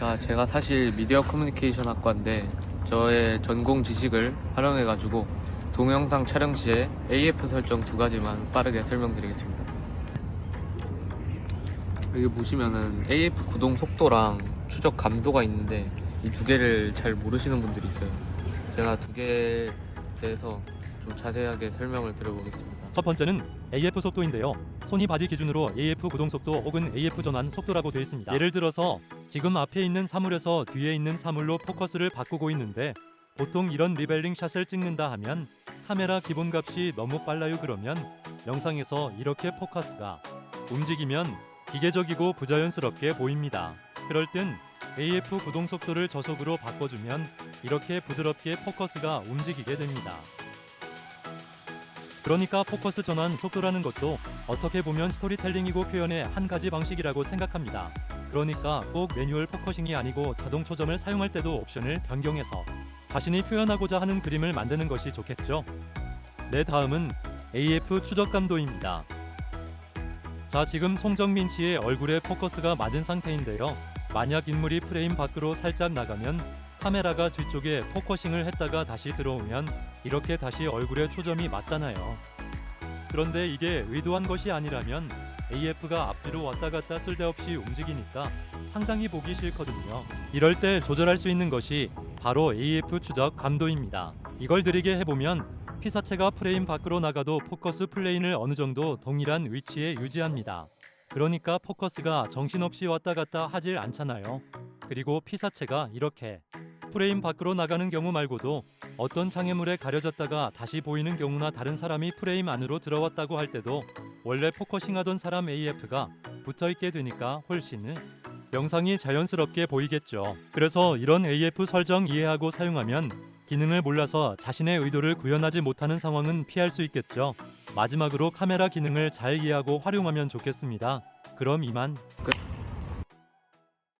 자, 제가 사실 미디어 커뮤니케이션 학과인데 저의 전공 지식을 활용해가지고 동영상 촬영 시에 AF 설정 두 가지만 빠르게 설명드리겠습니다. 여기 보시면은 AF 구동 속도랑 추적 감도가 있는데 이 두 개를 잘 모르시는 분들이 있어요. 제가 두 개에 대해서 좀 자세하게 설명을 드려보겠습니다. 첫 번째는 AF 속도인데요. 소니 바디 기준으로 AF 구동 속도 혹은 AF 전환 속도라고 되어 있습니다. 예를 들어서 지금 앞에 있는 사물에서 뒤에 있는 사물로 포커스를 바꾸고 있는데 보통 이런 리벨링 샷을 찍는다 하면 카메라 기본 값이 너무 빨라요 그러면 영상에서 이렇게 포커스가 움직이면 기계적이고 부자연스럽게 보입니다. 그럴 땐 AF 구동 속도를 저속으로 바꿔주면 이렇게 부드럽게 포커스가 움직이게 됩니다. 그러니까 포커스 전환 속도라는 것도 어떻게 보면 스토리텔링이고 표현의 한 가지 방식이라고 생각합니다. 그러니까 꼭 매뉴얼 포커싱이 아니고 자동 초점을 사용할 때도 옵션을 변경해서 자신이 표현하고자 하는 그림을 만드는 것이 좋겠죠. 네, 다음은 AF 추적 감도입니다. 자, 지금 송정민 씨의 얼굴에 포커스가 맞은 상태인데요. 만약 인물이 프레임 밖으로 살짝 나가면 카메라가 뒤쪽에 포커싱을 했다가 다시 들어오면 이렇게 다시 얼굴에 초점이 맞잖아요. 그런데 이게 의도한 것이 아니라면 AF가 앞뒤로 왔다 갔다 쓸데없이 움직이니까 상당히 보기 싫거든요. 이럴 때 조절할 수 있는 것이 바로 AF 추적 감도입니다. 이걸 들이게 해보면 피사체가 프레임 밖으로 나가도 포커스 플레인을 어느 정도 동일한 위치에 유지합니다. 그러니까 포커스가 정신없이 왔다 갔다 하질 않잖아요. 그리고 피사체가 이렇게 프레임 밖으로 나가는 경우 말고도 어떤 장애물에 가려졌다가 다시 보이는 경우나 다른 사람이 프레임 안으로 들어왔다고 할 때도 원래 포커싱하던 사람 AF가 붙어 있게 되니까 훨씬 영상이 자연스럽게 보이겠죠. 그래서 이런 AF 설정 이해하고 사용하면 기능을 몰라서 자신의 의도를 구현하지 못하는 상황은 피할 수 있겠죠. 마지막으로 카메라 기능을 잘 이해하고 활용하면 좋겠습니다. 그럼 이만 끝.